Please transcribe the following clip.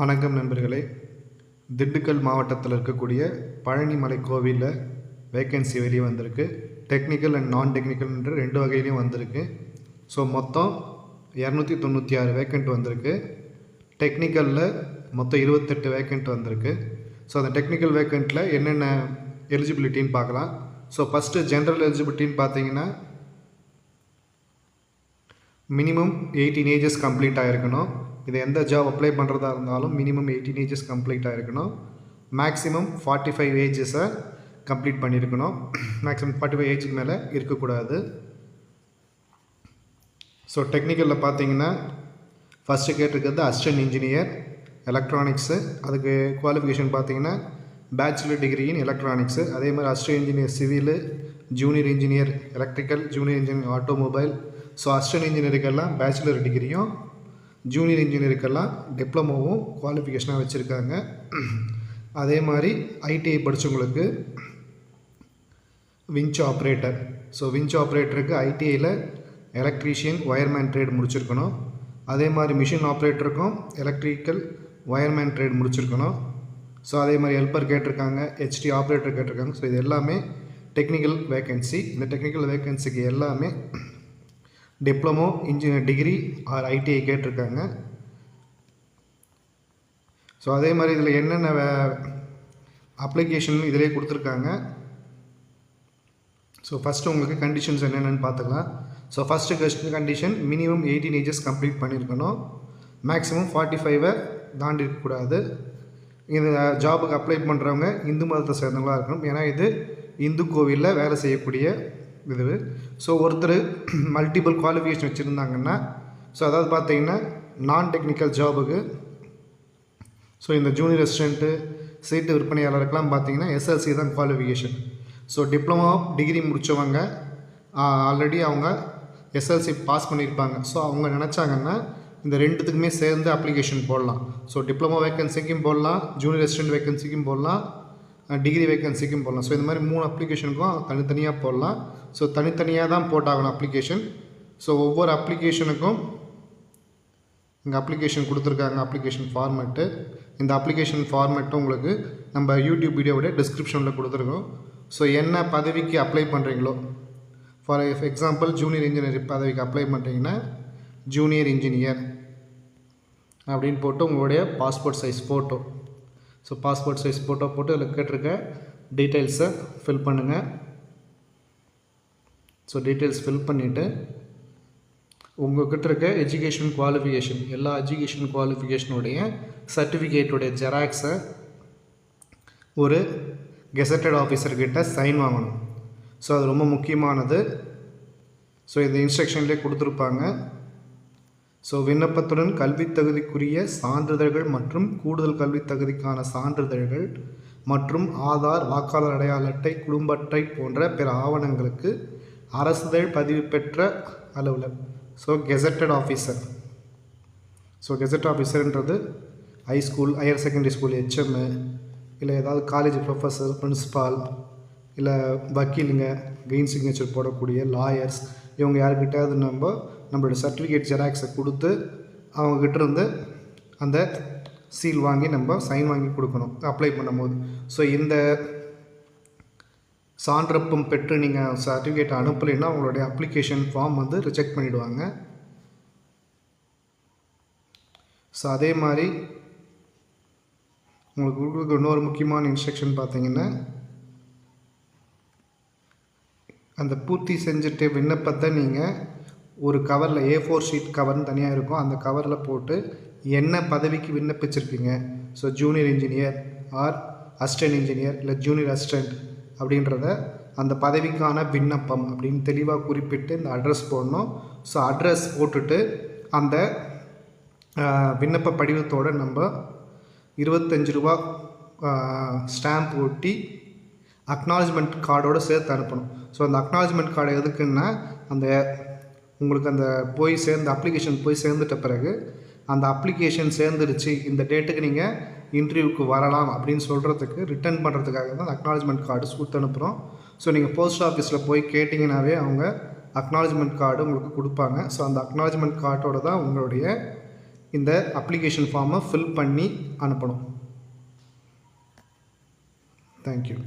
வணக்கம் நண்பர்களே. திண்டுக்கல் மாவட்டத்தில் இருக்கக்கூடிய பழனிமலை கோவிலில் வேக்கன்சி வெளியே வந்திருக்கு. டெக்னிக்கல் அண்ட் நான் டெக்னிக்கல்ன்ற ரெண்டு வகையிலையும் வந்திருக்கு. ஸோ மொத்தம் இரநூத்தி தொண்ணூற்றி ஆறு வேக்கண்ட் வந்திருக்கு. டெக்னிக்கலில் மொத்தம் இருபத்தெட்டு வேக்கண்ட் வந்திருக்கு. ஸோ அந்த டெக்னிக்கல் வேக்கண்ட்டில் என்னென்ன எலிஜிபிலிட்டின்னு பார்க்கலாம். ஸோ ஃபஸ்ட்டு ஜென்ரல் எலிஜிபிலிட்டின்னு பார்த்தீங்கன்னா மினிமம் எயிட்டீன் ஏஜஸ் கம்ப்ளீட் ஆகிருக்கணும் இது எந்த ஜாப் அப்ளை பண்ணுறதா இருந்தாலும் மினிமம் எயிட்டீன் ஏஜஸ் கம்ப்ளீட் ஆகிருக்கணும் மேக்ஸிமம் ஃபார்ட்டி ஃபைவ் ஏஜஸை கம்ப்ளீட் பண்ணியிருக்கணும் மேக்ஸிமம் ஃபார்ட்டி ஃபைவ் ஏஜுக்கு மேலே இருக்கக்கூடாது. ஸோ டெக்னிக்கலில் பார்த்தீங்கன்னா ஃபஸ்ட்டு கேட்டிருக்கிறது அசிஸ்டன்ட் இன்ஜினியர் எலக்ட்ரானிக்ஸு அதுக்கு குவாலிஃபிகேஷன் பார்த்தீங்கன்னா பேச்சுலர் டிகிரி இன் எலக்ட்ரானிக்ஸு அதே மாதிரி assistant engineer civil junior engineer electrical junior engineer automobile so assistant இன்ஜினியருக்கெல்லாம் bachelor டிகிரியும் ஜூனியர் இன்ஜினியருக்கெல்லாம் டிப்ளமோவும் குவாலிஃபிகேஷனாக வச்சுருக்காங்க. அதே மாதிரி ஐடிஐ படித்தவங்களுக்கு விஞ்ச் ஆப்ரேட்டர் ஸோ விஞ்ச் ஆப்ரேட்டருக்கு ஐடிஐயில் எலக்ட்ரீஷியன் ஒயர்மேன் ட்ரேட் முடிச்சிருக்கணும். அதே மாதிரி மிஷின் ஆப்ரேட்டருக்கும் எலக்ட்ரிக்கல் ஒயர்மேன் ட்ரேட் முடிச்சிருக்கணும். ஸோ அதே மாதிரி ஹெல்ப்பர் கேட்டிருக்காங்க ஹெச்டி ஆப்ரேட்டர் கேட்டிருக்காங்க. ஸோ இது எல்லாமே டெக்னிக்கல் வேக்கன்சி இந்த டெக்னிக்கல் வேக்கன்சிக்கு எல்லாமே diploma engineer degree or ITI கேட்டிருக்காங்க. ஸோ அதே மாதிரி இதில் என்னென்ன வே அப்ளிகேஷன் இதிலே கொடுத்துருக்காங்க. ஸோ ஃபஸ்ட்டு உங்களுக்கு கண்டிஷன்ஸ் என்னென்னு பார்த்துக்கலாம். So first கஸ்ட் condition minimum eighteen ages complete பண்ணியிருக்கணும். மேக்ஸிமம் ஃபார்ட்டி ஃபைவை தாண்டி இருக்கக்கூடாது. இந்த ஜாபுக்கு அப்ளை பண்ணுறவங்க இந்து மதத்தை சேர்ந்தவங்களாக இருக்கணும். ஏன்னா இது இந்து கோவிலில் வேலை செய்யக்கூடிய இது. ஸோ ஒருத்தர் மல்டிபிள் குவாலிஃபிகேஷன் வச்சுருந்தாங்கன்னா ஸோ அதாவது பார்த்தீங்கன்னா நான் டெக்னிக்கல் ஜாபுக்கு ஸோ இந்த ஜூனியர் அசிஸ்டண்ட்டு சீட்டு விற்பனையாளருக்கெல்லாம் பார்த்தீங்கன்னா எஸ்எல்சி தான் குவாலிஃபிகேஷன் ஸோ டிப்ளமோ டிகிரி முடித்தவங்க ஆல்ரெடி அவங்க எஸ்எல்சி பாஸ் பண்ணியிருப்பாங்க ஸோ அவங்க நினச்சாங்கன்னா இந்த ரெண்டுத்துக்குமே சேர்ந்து அப்ளிகேஷன் போடலாம். ஸோ டிப்ளமோ வேக்கன்சிக்கும் போடலாம் ஜூனியர் அசிஸ்டன்ட் வேக்கன்சிக்கும் போடலாம். டிகிரி வேக்கன்சிக்கும் போடலாம். ஸோ இந்த மாதிரி மூணு அப்ளிகேஷனுக்கும் தனித்தனியாக போடலாம். ஸோ தனித்தனியாக தான் போட்டாகணும் அப்ளிகேஷன் ஸோ ஒவ்வொரு அப்ளிகேஷனுக்கும் இங்கே அப்ளிகேஷன் கொடுத்துருக்காங்க அப்ளிகேஷன் ஃபார்மேட்டு இந்த அப்ளிகேஷன் ஃபார்மேட்டும் உங்களுக்கு நம்ம யூடியூப் வீடியோவோட டிஸ்கிரிப்ஷனில் கொடுத்துருக்கோம். ஸோ என்ன பதவிக்கு அப்ளை பண்ணுறீங்களோ ஃபார் எக்ஸாம்பிள் ஜூனியர் இன்ஜினியர் பதவிக்கு அப்ளை பண்ணுறீங்கன்னா ஜூனியர் இன்ஜினியர் அப்படின்னு போட்டு உங்களுடைய passport size photo so passport size photo போட்டு அதில் கேட்டிருக்க டீட்டெயில்ஸை ஃபில் பண்ணுங்கள் ஸோ டீட்டெயில்ஸ் ஃபில் பண்ணிவிட்டு உங்கள்கிட்ட இருக்க எஜுகேஷன் குவாலிஃபிகேஷன் எல்லா எஜுகேஷன் குவாலிஃபிகேஷனுடைய சர்டிஃபிகேட்டுடைய ஜெராக்ஸை ஒரு கெசட்டட் ஆஃபீஸர்கிட்ட சைன் வாங்கணும். ஸோ அது ரொம்ப முக்கியமானது. ஸோ இந்த இன்ஸ்ட்ரக்ஷன்லேயே கொடுத்துருப்பாங்க. ஸோ விண்ணப்பத்துடன் கல்வித் தகுதிக்குரிய சான்றிதழ்கள் மற்றும் கூடுதல் கல்வித் தகுதிக்கான சான்றிதழ்கள் மற்றும் ஆதார் வாக்காளர் அடையாள அட்டை குடும்ப அட்டை போன்ற பிற ஆவணங்களுக்கு அரசுதழ் பதிவு பெற்ற அலுவலர் so gazetted officer so gazette ஆஃபீஸர்ன்றது high school higher secondary school HM இல்லை ஏதாவது காலேஜ் ப்ரொஃபஸர் பிரின்ஸிபால் இல்லை வக்கீலுங்க க்ரீன் சிக்னேச்சர் போடக்கூடிய லாயர்ஸ் இவங்க யாருக்கிட்டாவது நம்ம நம்மளோட சர்டிஃபிகேட் ஜெராக்ஸை கொடுத்து அவங்கக்கிட்ட இருந்து அந்த சீல் வாங்கி நம்ம சைன் வாங்கி கொடுக்கணும். அப்ளை பண்ணும்போது. ஸோ இந்த சான்றப்பம் பெற்று நீங்கள் சர்டிஃபிகேட் அனுப்பலைன்னா உங்களுடைய அப்ளிகேஷன் ஃபார்ம் வந்து ரிஜெக்ட் பண்ணிவிடுவாங்க ஸோ அதே மாதிரி உங்களுக்கு கொடுக்குற இன்னொரு முக்கியமான இன்ஸ்ட்ரக்ஷன் பார்த்தீங்கன்னா அந்த பூர்த்தி செஞ்சுட்டு விண்ணப்பத்தை நீங்கள் ஒரு கவரில் ஏ ஃபோர் ஷீட் கவர்னு தனியாக இருக்கும். அந்த கவரில் போட்டு என்ன பதவிக்கு விண்ணப்பிச்சிருக்கீங்க so junior engineer or assistant engineer இல்லை ஜூனியர் அசிஸ்டன்ட் அப்படின்றத அந்த பதவிக்கான விண்ணப்பம் அப்படின்னு தெளிவாக குறிப்பிட்டு இந்த அட்ரஸ் போடணும். ஸோ அட்ரஸ் போட்டுட்டு அந்த விண்ணப்ப படிவத்தோடு நம்ம இருபத்தஞ்சி ரூபா ஸ்டாம்ப் ஒட்டி அக்னாலஜ்மெண்ட் கார்டோடு சேர்த்து அனுப்பணும். ஸோ அந்த அக்னாலஜ்மெண்ட் கார்டு எதுக்குன்னா அந்த உங்களுக்கு அந்த போய் சேர்ந்த அப்ளிகேஷன் போய் சேர்ந்துட்ட பிறகு அந்த அப்ளிகேஷன் சேர்ந்துருச்சு இந்த டேட்டுக்கு நீங்கள் இன்டர்வியூக்கு வரலாம் அப்படின்னு சொல்கிறதுக்கு ரிட்டர்ன் பண்ணுறதுக்காக தான் அக்னாலஜ்மெண்ட் கார்டு கொடுத்து அனுப்புகிறோம் ஸோ நீங்கள் போஸ்ட் ஆஃபீஸில் போய் கேட்டிங்கனாவே அவங்க அக்னாலஜ்மெண்ட் கார்டு உங்களுக்கு கொடுப்பாங்க. ஸோ அந்த அக்னாலஜ்மெண்ட் கார்டோட தான் உங்களுடைய இந்த அப்ளிகேஷன் ஃபார்மை ஃபில் பண்ணி அனுப்பணும். தேங்க்யூ